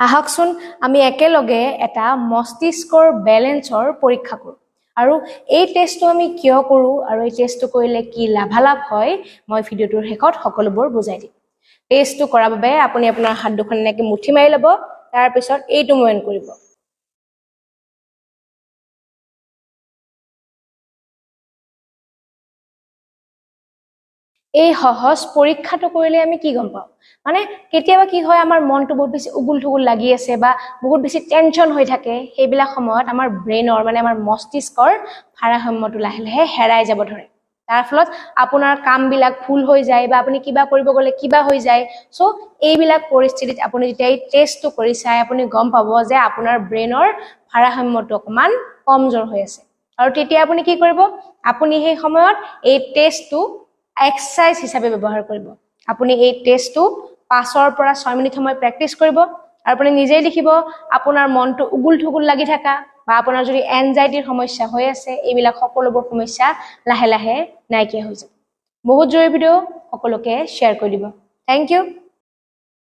আহকচোন আমি একেলগে এটা মস্তিষ্কৰ বেলেঞ্চৰ পৰীক্ষা কৰোঁ। আৰু এই টেষ্টটো আমি কিয় কৰোঁ আৰু এই টেষ্টটো কৰিলে কি লাভালাভ হয় মই ভিডিঅ'টোৰ শেষত সকলোবোৰ বুজাই দিম। টেষ্টটো কৰাৰ বাবে আপুনি আপোনাৰ হাত দুখন এনেকৈ মুঠি মাৰি ল'ব তাৰপিছত এইটো ময়ন কৰিব। এই সহজ পৰীক্ষাটো কৰিলে আমি কি গম পাওঁ? মানে কেতিয়াবা কি হয় আমাৰ মনটো বহুত বেছি উগুল থুগুল লাগি আছে বা বহুত বেছি টেনশ্যন হৈ থাকে। সেইবিলাক সময়ত আমাৰ ব্ৰেইনৰ মানে আমাৰ মস্তিষ্কৰ ভাৰসাম্যটো লাহে লাহে হেৰাই যাব ধৰে। তাৰ ফলত আপোনাৰ কামবিলাক ভুল হৈ যায় বা আপুনি কিবা কৰিব গ'লে কিবা হৈ যায়। চ' এইবিলাক পৰিস্থিতিত আপুনি যেতিয়া এই টেষ্টটো কৰি চাই আপুনি গম পাব যে আপোনাৰ ব্ৰেইনৰ ভাৰসাম্যটো অকণমান কমজোৰ হৈ আছে। আৰু তেতিয়া আপুনি কি কৰিব? আপুনি সেই সময়ত এই টেষ্টটো এক্সাৰচাইজ হিচাপে ব্যৱহাৰ কৰিব। আপুনি এই টেষ্টটো পাঁচৰ পৰা ছয় মিনিট সময় প্ৰেক্টিচ কৰিব আৰু আপুনি নিজেই লিখিব আপোনাৰ মনটো উগুল থুগুল লাগি থকা বা আপোনাৰ যদি এনজাইটিৰ সমস্যা হৈ আছে এইবিলাক সকলোবোৰ সমস্যা লাহে লাহে নাইকিয়া হৈ যাব। বহুত জৰুৰী ভিডিঅ' সকলোকে শ্বেয়াৰ কৰি দিব। Thank U